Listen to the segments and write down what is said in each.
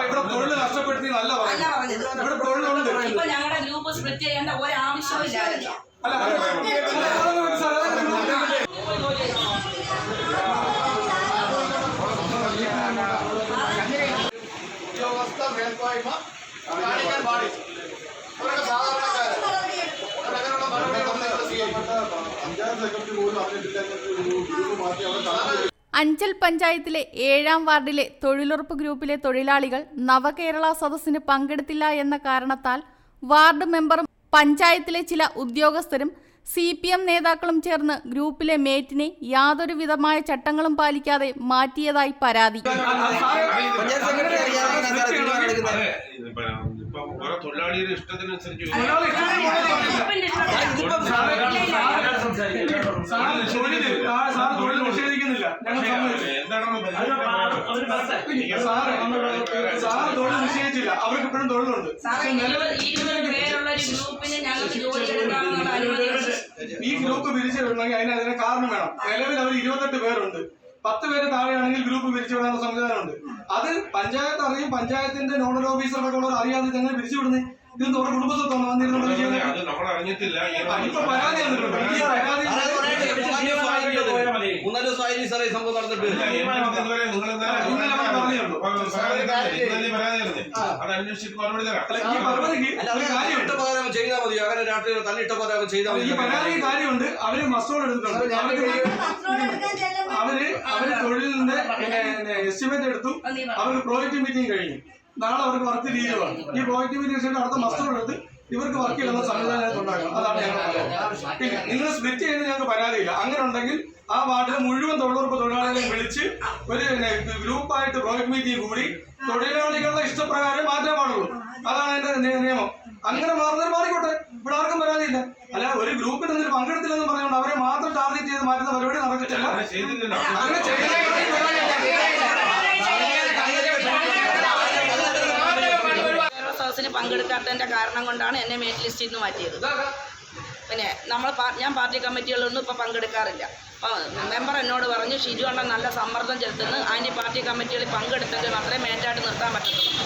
ഇവിടെ തൊഴിൽ നഷ്ടപ്പെടുത്തി നല്ല ഇവിടെ തൊഴിലുണ്ട് ഇപ്പൊ ഞങ്ങളുടെ ഗ്രൂപ്പ് സ്പ്ലിറ്റ് ചെയ്യേണ്ട ഒരാവശ്യവും ഇല്ലായിരുന്നു ഉദ്യോഗസ്ഥ മേൽക്കോയ്മ കാണിക്കാൻ പാടില്ല. നിങ്ങൾ സ്വീകരിക്കും പഞ്ചായത്ത് സെക്രട്ടറി പോലും ഗ്രൂപ്പ് മാറ്റി അവിടെ അഞ്ചൽ പഞ്ചായത്തിലെ ഏഴാം വാർഡിലെ തൊഴിലുറപ്പ് ഗ്രൂപ്പിലെ തൊഴിലാളികൾ നവകേരള സദസ്സിന് പങ്കെടുത്തില്ല എന്ന കാരണത്താൽ വാർഡ് മെമ്പറും പഞ്ചായത്തിലെ ചില ഉദ്യോഗസ്ഥരും സി പി എം നേതാക്കളും ചേർന്ന് ഗ്രൂപ്പിലെ മേറ്റിനെ യാതൊരു വിധമായ ചട്ടങ്ങളും പാലിക്കാതെ മാറ്റിയതായി പരാതി പഞ്ചായത്ത് സാറേ തൊഴിൽ നിഷേധിച്ചില്ല അവർക്ക് ഇപ്പോഴും തൊഴിലുണ്ട്. ഈ ഗ്രൂപ്പ് പിരിച്ചിട്ടുണ്ടെങ്കിൽ അതിന് അതിന് കാരണം വേണം. നിലവിൽ അവർ ഇരുപത്തെട്ട് പേരുണ്ട്. പത്ത് പേര് താഴെയാണെങ്കിൽ ഗ്രൂപ്പ് പിരിച്ചുവിടാനുള്ള സംവിധാനമുണ്ട്. അത് പഞ്ചായത്ത് അറിയും. പഞ്ചായത്തിന്റെ നോഡൽ ഓഫീസറൊക്കെ ഉള്ളവർ അറിയാതെ തന്നെ എങ്ങനെ പിരിച്ചുവിടുന്നത് ഇത് അത് നമ്മൾ അറിഞ്ഞിട്ടില്ല ഇപ്പൊ പരാതി വന്നിട്ടുണ്ട് ഈ പരാതി മൂന്നാൽ ദിവസമായി സാറേ ഈ സംഭവം നടന്നിട്ട് ഈ ചെയ്താൽ മതി അങ്ങനെ രാത്രി തന്നെ ഇട്ട പകരം ചെയ്താൽ ഈ മതി പരാതി കാര്യമുണ്ട് അവർ മസ്റ്റോഡ് എടുത്തിട്ടുണ്ട് അവർ അവർ തൊഴിലിന്റെ എസ്റ്റിമേറ്റ് എടുത്തു. അവർക്ക് പ്രോജക്റ്റ് മീറ്റിംഗ് കഴിഞ്ഞു. നാളെ അവർക്ക് വർക്ക് ലീവാണ് ഈ പ്രോജക്റ്റ് മീറ്റിംഗ് അടുത്ത മസ്റ്റർ എടുത്ത് ഇവർക്ക് വർക്ക് ചെയ്യുന്ന സംവിധാനം ഉണ്ടാക്കണം. അതാണ് ഞങ്ങൾ പറയുന്നത് പിന്നെ നിങ്ങൾ സ്പ്ലിറ്റ് ചെയ്യുന്ന ഞങ്ങൾക്ക് പരാതിയില്ല. അങ്ങനെ ഉണ്ടെങ്കിൽ ആ വാർഡിലെ മുഴുവൻ തൊഴിലുറപ്പ് തൊഴിലാളികളെയും വിളിച്ച് ഒരു ഗ്രൂപ്പായിട്ട് പ്രോജക്ട് മീറ്റിംഗ് കൂടി തൊഴിലാളികളുടെ ഇഷ്ടപ്രകാരം മാറ്റാൻ പാടുള്ളൂ അതാണ് എന്റെ നിയ- നിയമം അങ്ങനെ മാറുന്നത് മാറിക്കോട്ടെ ഇവിടെ ആർക്കും പരാതിയില്ല അല്ല ഒരു ഗ്രൂപ്പിൽ നിന്ന് പങ്കെടുത്തില്ലെന്ന് പറഞ്ഞുകൊണ്ട് അവരെ മാത്രം ടാർഗറ്റ് ചെയ്ത് മാറ്റുന്ന പരിപാടി നടക്കത്തില്ല അങ്ങനെ ചെയ്തില്ലല്ലോ സദസ്സിന് പങ്കെടുക്കാത്തതിന്റെ കാരണം കൊണ്ടാണ് എന്നെ മെയിൻ ലിസ്റ്റിൽ നിന്ന് മാറ്റിയത് പിന്നെ നമ്മൾ ഞാൻ പാർട്ടി കമ്മിറ്റികളൊന്നും ഇപ്പോൾ പങ്കെടുക്കാറില്ല മെമ്പർ എന്നോട് പറഞ്ഞു ഷിജു അണ്ണൻ നല്ല സമ്മർദ്ദം ചെലുത്തുന്നു ആന്റി പാർട്ടി കമ്മിറ്റികളിൽ പങ്കെടുത്തെങ്കിൽ മാത്രമേ മേറ്റായിട്ട് നിർത്താൻ പറ്റത്തുള്ളൂ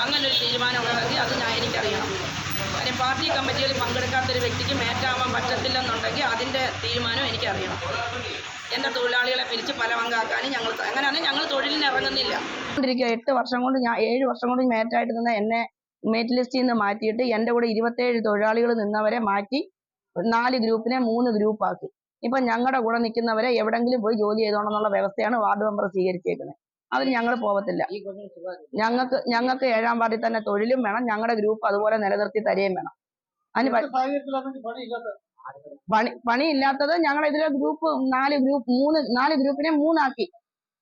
അങ്ങനെ ഒരു തീരുമാനം ഉണ്ടെങ്കിൽ അത് ഞാൻ എനിക്കറിയണം കാര്യം പാർട്ടി കമ്മിറ്റികളിൽ പങ്കെടുക്കാത്തൊരു വ്യക്തിക്ക് മേറ്റാവാൻ പറ്റത്തില്ലെന്നുണ്ടെങ്കിൽ അതിന്റെ തീരുമാനം എനിക്കറിയണം എന്റെ തൊഴിലാളികളെ പിരിച്ച് പലവങ്കാക്കാനും ഞങ്ങൾ അങ്ങനെയാണെങ്കിൽ ഞങ്ങൾ തൊഴിലിന് ഇറങ്ങുന്നില്ല. എട്ട് വർഷം കൊണ്ട് ഞാൻ ഏഴ് വർഷം കൊണ്ട് മേറ്റായിട്ട് നിന്ന് എന്നെ മേറ്റ് ലിസ്റ്റിൽ നിന്ന് മാറ്റിയിട്ട് എന്റെ കൂടെ ഇരുപത്തേഴ് തൊഴിലാളികൾ നിന്നവരെ മാറ്റി നാല് ഗ്രൂപ്പിനെ മൂന്ന് ഗ്രൂപ്പാക്കി ഇപ്പൊ ഞങ്ങളുടെ കൂടെ നിൽക്കുന്നവരെ എവിടെങ്കിലും പോയി ജോലി ചെയ്തോണം എന്നുള്ള വ്യവസ്ഥയാണ് വാർഡ് മെമ്പർ സ്വീകരിച്ചേക്കുന്നത് അതിന് ഞങ്ങൾ പോകത്തില്ല ഞങ്ങൾക്ക് ഞങ്ങൾക്ക് ഏഴാം വാർഡിൽ തന്നെ തൊഴിലും വേണം. ഞങ്ങളുടെ ഗ്രൂപ്പ് അതുപോലെ നിലനിർത്തി തരുകയും വേണം. അതിന് പണി പണിയില്ലാത്തത് ഞങ്ങൾ ഇതിലെ ഗ്രൂപ്പ് നാല് ഗ്രൂപ്പ് മൂന്ന് നാല് ഗ്രൂപ്പിനെ മൂന്നാക്കി.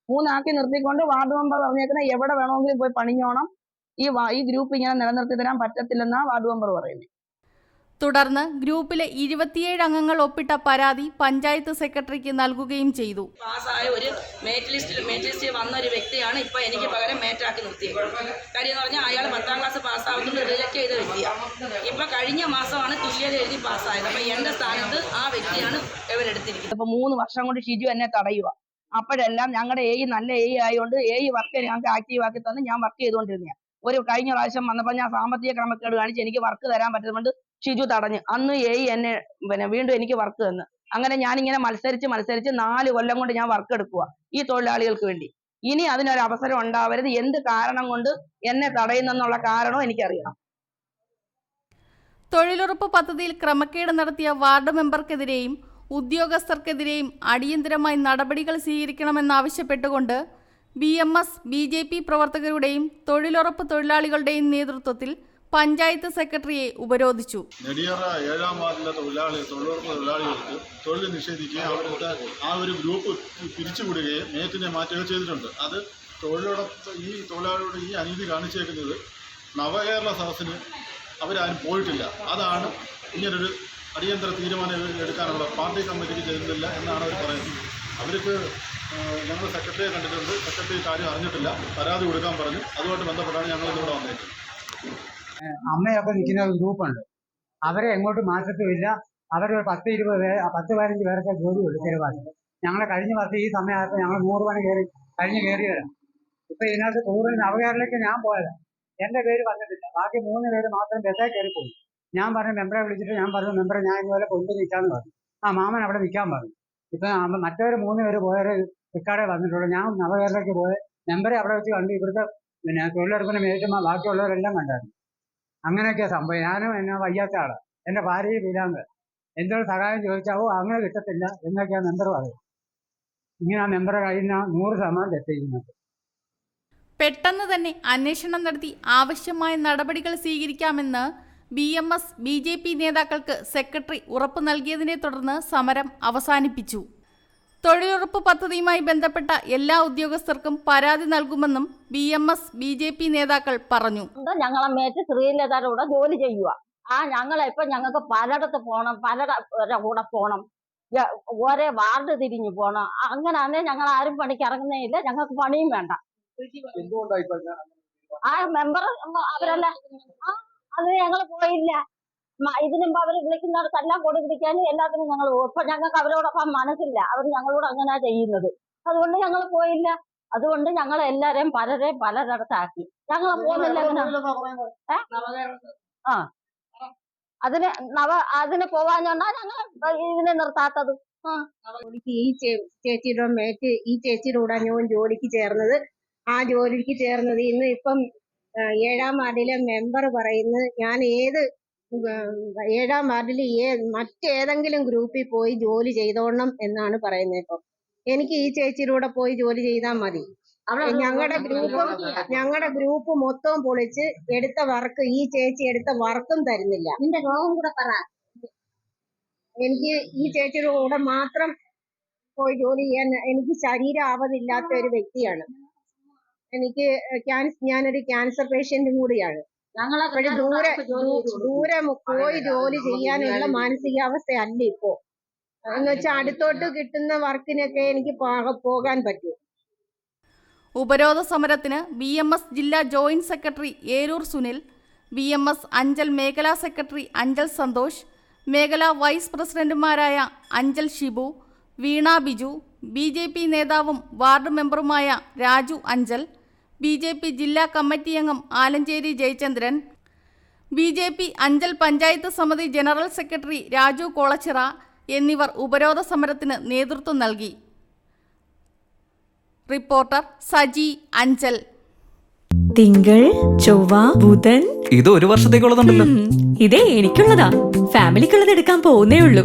മൂന്നാക്കി നിർത്തിക്കൊണ്ട് വാർഡ് മെമ്പർ പറഞ്ഞേക്കുന്ന എവിടെ വേണമെങ്കിലും പോയി പണിഞ്ഞോണം. ഈ ഈ ഗ്രൂപ്പ് ഇങ്ങനെ നിലനിർത്തി തരാൻ പറ്റത്തില്ലെന്നാണ് വാർഡ് മെമ്പർ പറയുന്നത് തുടർന്ന് ഗ്രൂപ്പിലെ ഇരുപത്തിയേഴ് അംഗങ്ങൾ ഒപ്പിട്ട പരാതി പഞ്ചായത്ത് സെക്രട്ടറിക്ക് നൽകുകയും ചെയ്തു. പാസ്സായ ഒരു മേറ്റ് ലിസ്റ്റിൽ മേറ്റ് ലിസ്റ്റിൽ വന്ന ഒരു വ്യക്തിയാണ് ഇപ്പൊ എനിക്ക് പകരം മേറ്റാക്കി നിർത്തിയത്. കാര്യം എന്ന് പറഞ്ഞാൽ അയാൾ പത്താം ക്ലാസ് പാസ്സാവുന്നത് റിജക്ട് ചെയ്ത വ്യക്തിയാണ് ഇപ്പൊ കഴിഞ്ഞ മാസമാണ് തുല്യത എഴുതി പാസ്സായത് അപ്പൊ എന്റെ സ്ഥാനത്ത് ആ വ്യക്തിയാണ് ഇവരെടുത്തിരിക്കുന്നത്. ഇപ്പൊ മൂന്ന് വർഷം കൊണ്ട് ഷിജു എന്നെ തടയുക അപ്പോഴെല്ലാം ഞങ്ങളുടെ എ നല്ല എ ആയതുകൊണ്ട് എ വർക്ക് ഞങ്ങൾക്ക് ആക്റ്റീവ് ആക്കി തന്നെ ഞാൻ വർക്ക് ചെയ്തുകൊണ്ടിരുന്ന ഒരു കഴിഞ്ഞ പ്രാവശ്യം വന്നപ്പോൾ ഞാൻ സാമ്പത്തിക ക്രമക്കേട് കാണിച്ച് എനിക്ക് വർക്ക് തരാൻ പറ്റുന്നുണ്ട് ഷിജു തടഞ്ഞു. അന്ന് എ എന്നെ പിന്നെ വീണ്ടും എനിക്ക് വർക്ക് തന്നു. അങ്ങനെ ഞാൻ ഇങ്ങനെ മത്സരിച്ച് മത്സരിച്ച് നാല് കൊല്ലം കൊണ്ട് ഞാൻ വർക്ക് എടുക്കുക ഈ തൊഴിലാളികൾക്ക് വേണ്ടി. ഇനി അതിനൊരു അവസരം ഉണ്ടാവരുത്. എന്ത് കാരണം കൊണ്ട് എന്നെ തടയുന്നെന്നുള്ള കാരണവും എനിക്കറിയണം. തൊഴിലുറപ്പ് പദ്ധതിയിൽ ക്രമക്കേട് നടത്തിയ വാർഡ് മെമ്പർക്കെതിരെയും ഉദ്യോഗസ്ഥർക്കെതിരെയും അടിയന്തരമായി നടപടികൾ സ്വീകരിക്കണമെന്നാവശ്യപ്പെട്ടുകൊണ്ട് B M S B J P പ്രവർത്തകരുടെയും തൊഴിലുറപ്പ് തൊഴിലാളികളുടെയും നേതൃത്വത്തിൽ പഞ്ചായത്ത് സെക്രട്ടറിയെ ഉപരോധിച്ചു. നെടിയറ ഏഴാം വാർഡിലെ തൊഴിലാളി തൊഴിലുറപ്പ് തൊഴിലാളികൾക്ക് തൊഴിൽ നിഷേധിക്കുകയും അവരുടെ ആ ഒരു ഗ്രൂപ്പ് പിരിച്ചുവിടുകയും മേറ്റിനെ മാറ്റുകയും ചെയ്തിട്ടുണ്ട്. അത് തൊഴിലുറപ്പ് ഈ തൊഴിലാളികളുടെ ഈ അനീതി കാണിച്ചേക്കുന്നത് നവകേരള സദസ്സിന് അവരാരും പോയിട്ടില്ല. അതാണ് ഇങ്ങനൊരു അടിയന്തര തീരുമാനം എടുക്കാനുള്ള പാർട്ടി കമ്മിറ്റിക്ക് ചെയ്യുന്നില്ല എന്നാണ് അവർ പറയുന്നത്. അവർക്ക് ഞങ്ങൾ സെക്രട്ടറിയെ കണ്ടിട്ടുണ്ട്. സെക്രട്ടറി കാര്യം അറിഞ്ഞിട്ടില്ല. പരാതി കൊടുക്കാൻ പറഞ്ഞു. അതുമായിട്ട് ബന്ധപ്പെട്ടാണ് ഞങ്ങൾ ഇന്നിവിടെ വന്നേക്കുന്നത് അമ്മയൊക്കെ നിൽക്കുന്ന ഒരു ഗ്രൂപ്പുണ്ട് അവരെ എങ്ങോട്ട് മാറ്റത്തുമില്ല അവരൊരു പത്ത് ഇരുപത് പേര് പത്ത് പതിനഞ്ച് പേരൊക്കെ ജോലി കൊടുക്കരുവാണ് ഞങ്ങളെ കഴിഞ്ഞ വർഷം ഈ സമയത്ത് ഞങ്ങൾ നൂറ് പണി കയറി കഴിഞ്ഞ് കയറിയവരാണ് ഇപ്പൊ ഇതിനകത്ത് കൂടുതൽ നവകേരളയ്ക്ക് ഞാൻ പോയതാണ് എന്റെ പേര് വന്നിട്ടില്ല. ബാക്കി മൂന്ന് പേര് മാത്രം ബസ്സേ കയറി പോയി. ഞാൻ പറഞ്ഞു മെമ്പറെ വിളിച്ചിട്ട് ഞാൻ പറഞ്ഞു മെമ്പറെ ഞാൻ ഇതുപോലെ കൊണ്ടു നിൽക്കാന്ന് പറഞ്ഞു. ആ മാമൻ അവിടെ നിൽക്കാൻ പറഞ്ഞു. ഇപ്പൊ മറ്റവര് മൂന്ന് പേര് പോയവര് ഇക്കാടെ വന്നിട്ടുള്ളൂ. ഞാൻ നവകേരളയ്ക്ക് പോയ മെമ്പറെ അവിടെ വെച്ച് കണ്ടു ഇവിടുത്തെ പിന്നെ തൊഴിലുറപ്പിന് മേറ്റുമ്പോൾ ബാക്കിയുള്ളവരെല്ലാം കണ്ടായിരുന്നു. അങ്ങനെയൊക്കെയാ സംഭവം. ഞാനും എന്നെ വയ്യാത്ത ആളാണ് എന്റെ ഭാര്യയും വീരാങ്ക് എന്തൊരു സഹായം ചോദിച്ചാവോ? അങ്ങനെ കിട്ടത്തില്ല എന്നൊക്കെയാ മെമ്പർ പറയുന്നത് ഇങ്ങനെ ആ മെമ്പറെ നിന്ന് നൂറ് ശതമാനം തെറ്റിയിരിക്കുന്നത് പെട്ടെന്ന് തന്നെ അന്വേഷണം നടത്തി ആവശ്യമായ നടപടികൾ സ്വീകരിക്കാമെന്ന് B M S B J P നേതാക്കൾക്ക് സെക്രട്ടറി ഉറപ്പു നൽകിയതിനെ തുടർന്ന് സമരം അവസാനിപ്പിച്ചു. തൊഴിലുറപ്പ് പദ്ധതിയുമായി ബന്ധപ്പെട്ട എല്ലാ ഉദ്യോഗസ്ഥർക്കും പരാതി നൽകുമെന്നും B M S B J P നേതാക്കൾ പറഞ്ഞു. ഞങ്ങളെ മേറ്റ് ശ്രീലതയുടെ കൂടെ ജോലി ചെയ്യുക ആ ഞങ്ങളെ ഇപ്പൊ ഞങ്ങൾക്ക് പലയിടത്ത് പോകണം പലരുടെ കൂടെ പോകണം ഒരേ ഓരോ വാർഡ് തിരിഞ്ഞു പോകണം അങ്ങനെയാണെങ്കിൽ ഞങ്ങൾ ആരും പണിക്ക് ഇറങ്ങുന്നേ ഇല്ല. ഞങ്ങൾക്ക് പണിയും വേണ്ട. ആ മെമ്പർ അവരല്ല ആ അത് ഞങ്ങൾ പോയില്ല. ഇതിനു മുമ്പ് അവർ വിളിക്കുന്നിടത്തെല്ലാം കൊടി പിടിക്കാനും എല്ലാത്തിനും ഞങ്ങൾ പോകും ഇപ്പൊ ഞങ്ങൾക്ക് അവരോടൊപ്പം മനസ്സില്ല. അവർ ഞങ്ങളോട് അങ്ങനെ ചെയ്യുന്നത്. അതുകൊണ്ട് ഞങ്ങൾ പോയില്ല. അതുകൊണ്ട് ഞങ്ങൾ എല്ലാരെയും പലരെയും പലരിടത്താക്കി. ഞങ്ങൾ പോകുന്നില്ല ആ. അതിന് നവ അതിന് പോവാഞ്ഞോണ്ടാ ഞങ്ങൾ ഇതിനെ നിർത്താത്തത്. ജോലിക്ക് ഈ ചേ- ചേച്ചിയുടെ മേറ്റ് ഈ ചേച്ചിയുടെ കൂടെ ഞാൻ ജോലിക്ക് ചേർന്നത്. ആ ജോലിക്ക് ചേർന്നത് ഇന്ന് ഇപ്പം ഏഴാം വാർഡിലെ മെമ്പർ പറയുന്നത് ഞാൻ ഏത് ഏഴാം വാർഡിൽ ഏ മറ്റേതെങ്കിലും ഗ്രൂപ്പിൽ പോയി ജോലി ചെയ്തോണം എന്നാണ് പറയുന്നത് ഇപ്പം. എനിക്ക് ഈ ചേച്ചിയുടെ കൂടെ പോയി ജോലി ചെയ്താൽ മതി. ഞങ്ങളുടെ ഗ്രൂപ്പും ഞങ്ങളുടെ ഗ്രൂപ്പ് മൊത്തവും പൊളിച്ച് എടുത്ത വർക്ക് ഈ ചേച്ചി എടുത്ത വർക്കും തരുന്നില്ല. നിന്റെ രോഗം കൂടെ പറ. എനിക്ക് ഈ ചേച്ചിയുടെ കൂടെ മാത്രം പോയി ജോലി ചെയ്യാൻ എനിക്ക് ശരീരം ആവതില്ലാത്ത ഒരു വ്യക്തിയാണ്. എനിക്ക് ക്യാൻസ് ഞാനൊരു ക്യാൻസർ പേഷ്യന്റും കൂടിയാണ്. ഞങ്ങളെ ദൂരെ ദൂരെ പോയി ജോലി ചെയ്യാനുള്ള മാനസികാവസ്ഥ അല്ല ഇപ്പോ. എന്ന് വെച്ചാൽ അടുത്തോട്ട് കിട്ടുന്ന വർക്കിനൊക്കെ എനിക്ക് പോക- പോകാൻ പറ്റും. ഉപരോധ സമരത്തിന് ബി എം എസ് ജില്ലാ joint secretary Eroor Sunil B M S Anchal മേഖലാ സെക്രട്ടറി അഞ്ചൽ സന്തോഷ് മേഖലാ വൈസ് പ്രസിഡന്റുമാരായ Anchal Shibu Veena Biju B J P നേതാവും ward മെമ്പറുമായ Raju Anchal B J P ജില്ലാ കമ്മിറ്റി അംഗം Alanchery Jayachandran B J P Anchal panchayat സമിതി general secretary Raju Kolachira എന്നിവർ ഉപരോധ സമരത്തിന് നേതൃത്വം നൽകി. റിപ്പോർട്ടർ സജി അഞ്ചൽ. തിങ്കൾ ചൊവ്വ ബുധൻ. ഇത് ഒരു വർഷത്തേക്കുള്ളതുണ്ടല്ലോ. ഇതേ എനിക്കുള്ളതാ. ഫാമിലിക്കുള്ളത് എടുക്കാൻ പോകുന്നേ ഉള്ളൂ.